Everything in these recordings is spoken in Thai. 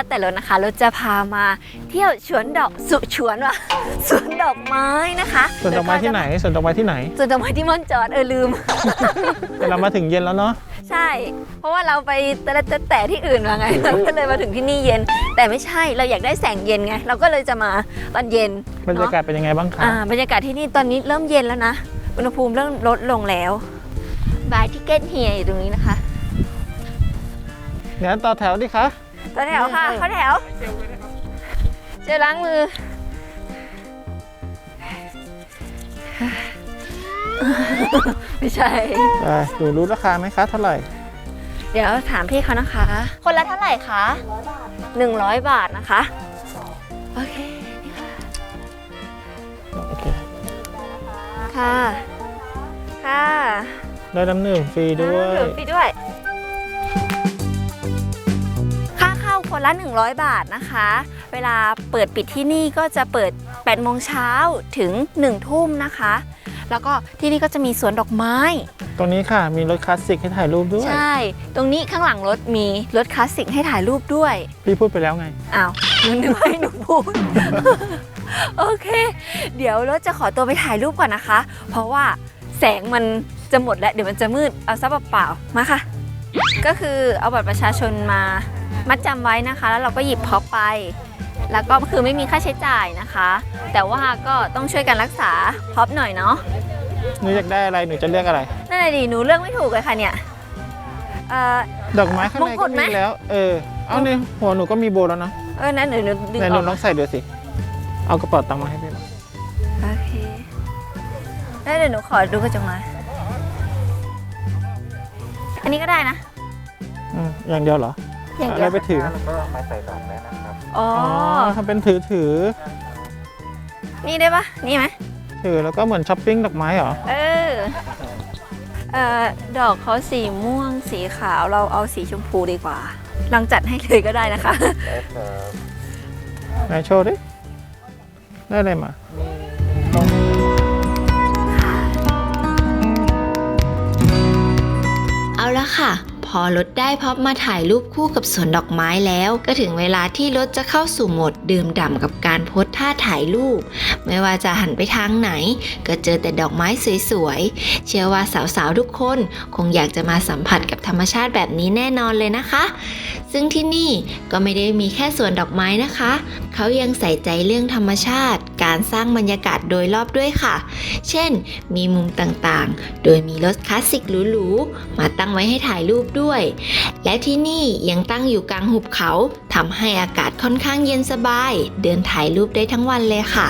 แล้วแต่รถนะคะรถจะพามาเที่ยวสวนดอกสุสวนว่ะสวนดอกไม้นะคะส่วนดอกไม้ที่ไหนส่วนดอกไม้ที่ไหนสวนดอกไม้ที่ม่อนจอดเออลืมแต่เรามาถึงเย็นแล้วเนาะใช่ เพราะว่าเราไปแต่ละแต่ที่อื่นมาไงเราก็เลยมาถึงที่นี่เย็น แต่ไม่ใช่เราอยากได้แสงเย็นไง เราก็เลยจะมาตอนเย็นบรรยากาศเป็นยังไงบ้างคะอ่าบรรยากาศที่นี่ตอนนี้เริ่มเย็นแล้วนะอุณหภูมิเริ่มลดลงแล้วบายที่เก็ตเฮียอยู่ตรงนี้นะคะเดี๋ยวต่อแถวดิคะ ต่อแถวค่ะเข้าแถว เจอล้างมือ ไม่ใช่ ไปดูรู้ราคาไหมคะเท่าไหร่ เดี๋ยวถามพี่เขานะคะ คนละเท่าไหร่คะหนึ่งร้อยบาทนะคะ โอเค โอเค ค่ะ ค่ะ ได้น้ำหนึ่งฟรีด้วยน้ำดื่มฟรีด้วย คนละ 100 บาทนะคะ เวลาเปิดปิดที่นี่ก็จะเปิด8โมงเช้าถึง 1 ทุ่มนะคะ แล้วก็ที่นี่ก็จะมีสวนดอกไม้ ตรงนี้ค่ะมีรถคลาสสิกให้ถ่ายรูปด้วย ใช่ ตรงนี้ข้างหลังรถมีรถคลาสสิกให้ถ่ายรูปด้วย พี่พูดไปแล้วไง อ้าวหนูนึกว่าให้หนูพูด โอเค เดี๋ยวรถจะขอตัวไปถ่ายรูปก่อนนะคะ เพราะว่าแสงมันจะหมดแล้วเดี๋ยวมันจะมืด เอาซะเปล่าๆมาค่ะ ก็คือเอาบัตรประชาชนมา มัดจำไว้นะคะ แล้วเราก็หยิบพ็อปไป แล้วก็คือไม่มีค่าใช้จ่ายนะคะ แต่ว่าก็ต้องช่วยกันรักษาพ็อปหน่อยเนาะหนูอยากได้อะไรหนูจะเลือกอะไรนั่นแหละดิหนูเลือกไม่ถูกเลยค่ะเนี่ยเออดอกไม้ข้างในมงกุก็ฎไหม มีแล้ว เออ เอาเนี่ยหัวหนูก็มีโบแล้วนะเออนั้นหนูหนูดึงไหนอหนูอกลองใส่ดูสิ เอากระเป๋าตังค์มาให้พี่หน่อยโอเคแล้วเดี๋ยวหนูขอดูกระจกหน่อยอันนี้ก็ได้นะ อืมอย่างเดียวเหรอ อย่างอะเดีไรยวไปถือ แล้วก็ไม้ใส่ดอกได้นะครับอ๋ออ๋ออทำเป็นถือถือนี่ได้ปะนี่ไหมถือแล้วก็เหมือนช้อปปิ้งดอกไม้เหรอ เออ เอ่อ ดอกเขาสีม่วง สีขาว เราเอาสีชมพูดีกว่าลองจัดให้เลยก็ได้นะคะ ได้ครับไหนโชว์ดิ ได้อะไรมา เอาละค่ะ พอรถได้พบมาถ่ายรูปคู่กับสวนดอกไม้แล้ว ก็ถึงเวลาที่รถจะเข้าสู่โหมดดื่มด่ำกับการโพสท่าถ่ายรูป ไม่ว่าจะหันไปทางไหน ก็เจอแต่ดอกไม้สวยๆ เชื่อว่าสาวๆทุกคน คงอยากจะมาสัมผัสกับธรรมชาติแบบนี้แน่นอนเลยนะคะ ซึ่งที่นี่ก็ไม่ได้มีแค่สวนดอกไม้นะคะ เขายังใส่ใจเรื่องธรรมชาติ การสร้างบรรยากาศโดยรอบด้วยค่ะ เช่น มีมุมต่างๆ โดยมีรถคลาสสิกหรูๆ มาตั้งไว้ให้ถ่ายรูปด้วยและที่นี่ยังตั้งอยู่กลางหุบเขาทำให้อากาศค่อนข้างเย็นสบาย เดินถ่ายรูปได้ทั้งวันเลยค่ะ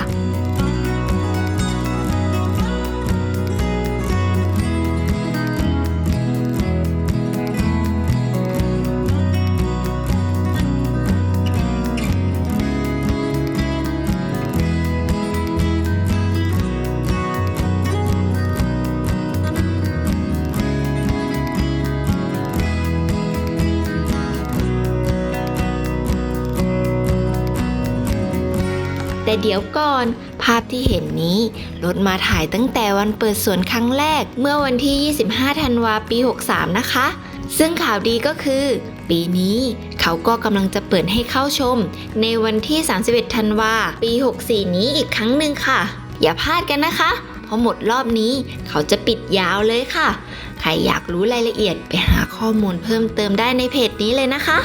แต่เดี๋ยวก่อน ภาพที่เห็นนี้รถมาถ่ายตั้งแต่วันเปิดสวนครั้งแรก เมื่อวันที่ 25 ธันวาปี 63 นะคะ ซึ่งข่าวดีก็คือ ปีนี้เขาก็กำลังจะเปิดให้เข้าชม ในวันที่ 31 ธันวาปี 64 นี้อีกครั้งหนึ่งค่ะ อย่าพลาดกันนะคะเพราะหมดรอบนี้เขาจะปิดยาวเลยค่ะ ใครอยากรู้รายละเอียดไปหาข้อมูลเพิ่มเติมได้ในเพจนี้เลยนะคะ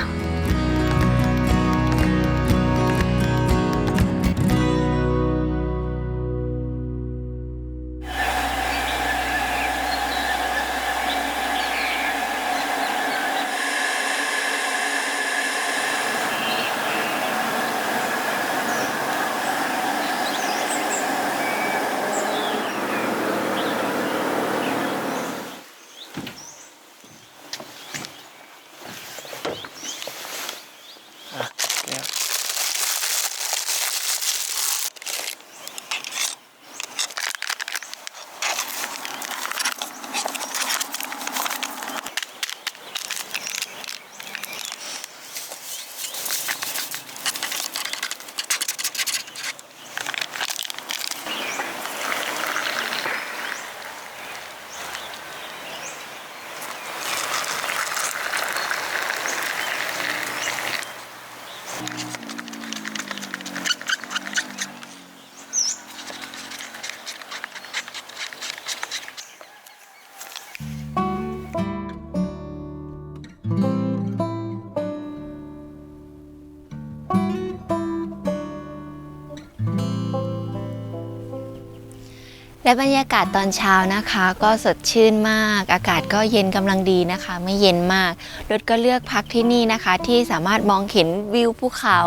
และบรรยากาศตอนเช้านะคะ ก็สดชื่นมาก อากาศก็เย็นกำลังดีนะคะ ไม่เย็นมากรถก็เลือกพักที่นี่นะคะ ที่สามารถมองเห็นวิวภูเขา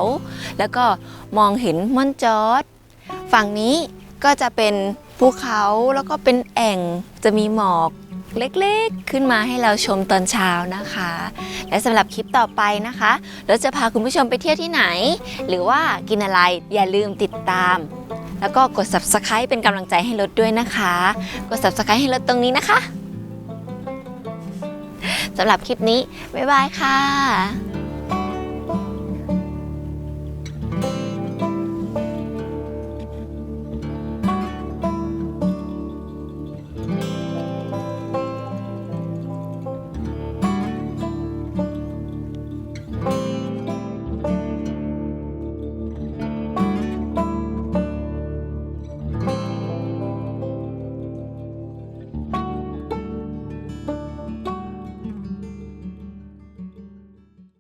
แล้วก็มองเห็นม่อนจอด ฝั่งนี้ก็จะเป็นภูเขาแล้วก็เป็นแอ่งจะมีหมอกเล็กๆ ขึ้นมาให้เราชมตอนเช้านะคะ และสำหรับคลิปต่อไปนะคะเราจะพาคุณผู้ชมไปเที่ยวที่ไหน หรือว่ากินอะไรอย่าลืมติดตาม แล้วก็กด subscribe เป็นกำลังใจให้รถด้วยนะคะ กด subscribe ให้รถตรงนี้นะคะสำหรับคลิปนี้ บ๊ายบายค่ะ